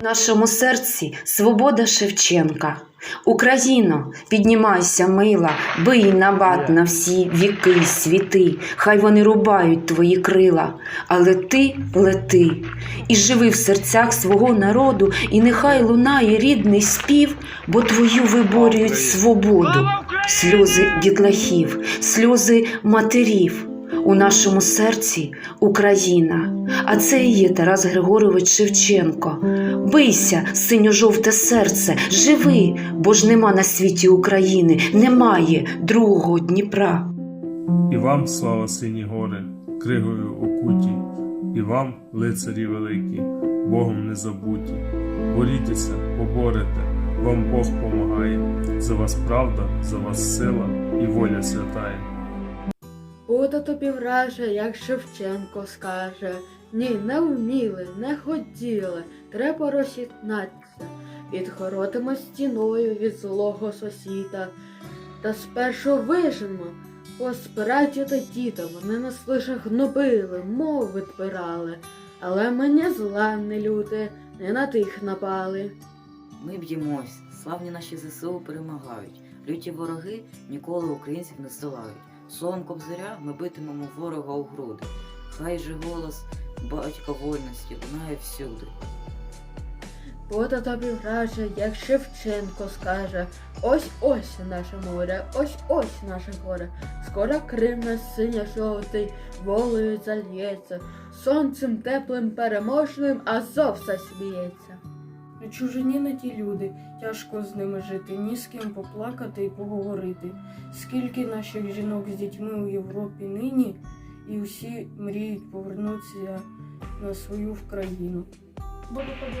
У нашому серці свобода Шевченка. Україно, піднімайся, мила, бий набат на всі віки світи, хай вони рубають твої крила, але ти лети і живи в серцях свого народу, і нехай лунає рідний спів, бо твою виборюють свободу, сльози дітлахів, сльози матерів. У нашому серці Україна, а це і є Тарас Григорович Шевченко. Бийся, синьо-жовте серце, живи, бо ж нема на світі України, немає другого Дніпра. І вам, слава сині гори, кригою окуті, і вам, лицарі великі, Богом не забуті. Борітеся, поборете, вам Бог помагає. За вас правда, за вас сила і воля святає. Буде тобі враже, як Шевченко скаже. Ні, не вміли, не хотіли, треба роз'єднатися. Відгородимо стіною від злого сусіда. Та спершу вижимо, поспираті та діда, вони нас лише гнобили, мов відбирали. Але ми не зламні люди, не на тих напали. Ми б'ємось, славні наші ЗСУ перемагають. Люті вороги ніколи українців не здолають. Словом кобзаря ми битимемо ворога у груди. Хай же голос батька вольності лунає всюди. Буде тобі враже, як Шевченко скаже. Ось ось наше море, ось ось наше горе. Скоро Крим на синя жовтий, волею зальється, сонцем теплим переможним, Азов засміється. На чужині на ті люди, тяжко з ними жити, ні з ким поплакати і поговорити. Скільки наших жінок з дітьми у Європі нині, і всі мріють повернутися на свою в країну. Буду тобі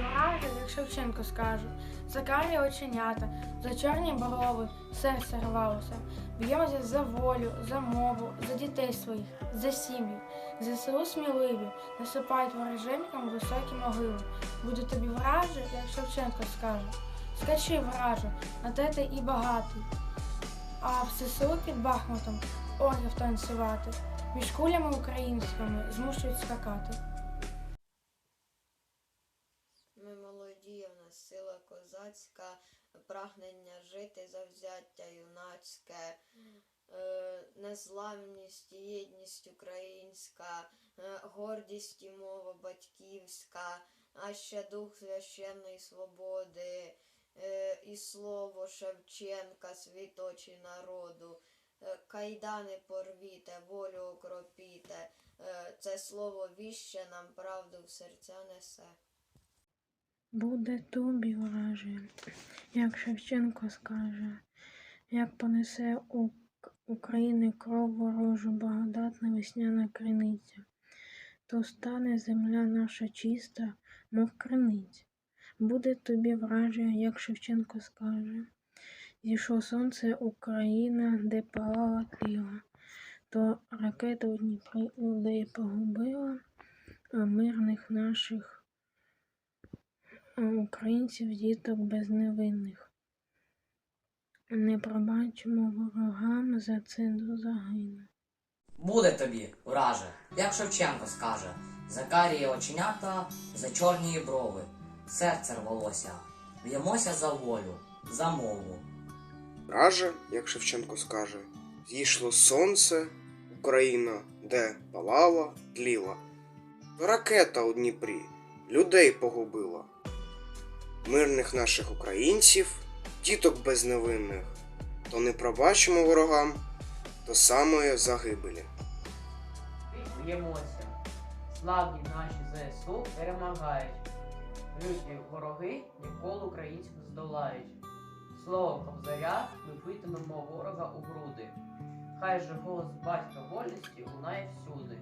як Шевченко скаже. За карі оченята, за чорні брови, серце рвалося. Б'ємося за волю, за мову, за дітей своїх, за сім'ї. ЗСУ сміливі, насипають вороженькам високі могили. Буду тобі враже, як Шевченко скаже. Скачи, враже, на те ти і багатий. А в ЗСУ під Бахмутом оргів танцювати. Між кулями українськими змушують скакати. Ми молоді, в нас сила козацька, прагнення жити, завзяття юнацьке, незламність, єдність українська, е, гордість і мова батьківська, а ще дух священної свободи, е, і слово Шевченка, світочі народу. Е, Кайдани порвіте, волю окропіте, е, це слово віще нам правду в серця несе. Буде тобі враже, як Шевченко скаже, як понесе у України кров ворожу благодатна весняна криниця, то стане земля наша чиста, мов криниця. Буде тобі враже, як Шевченко скаже, зійшло сонце Україна, де палала тліла, то ракета у Дніпрі людей погубила, а мирних наших українців діток безневинних. Не пробачимо ворогам, за це загине. Буде тобі, ураже, як Шевченко скаже, за карії оченята, за чорні брови, серце рвалося, б'ємося за волю, за мову. Раже, як Шевченко скаже, зійшло сонце, Україна, де палала, тліла. Ракета у Дніпрі людей погубила. Мирних наших українців, діток безневинних, то не пробачимо ворогам до самої загибелі. Б'ємося. Славні наші ЗСУ перемагають. Люті вороги ніколи українців здолають. Слово кобзаря ми битимемо ворога у груди. Хай же голос батька вольності лунає всюди.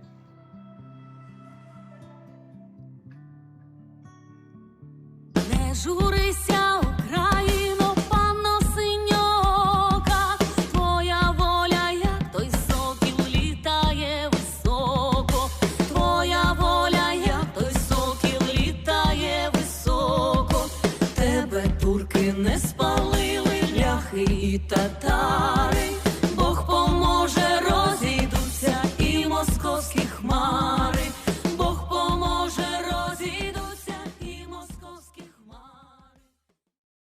Не журись,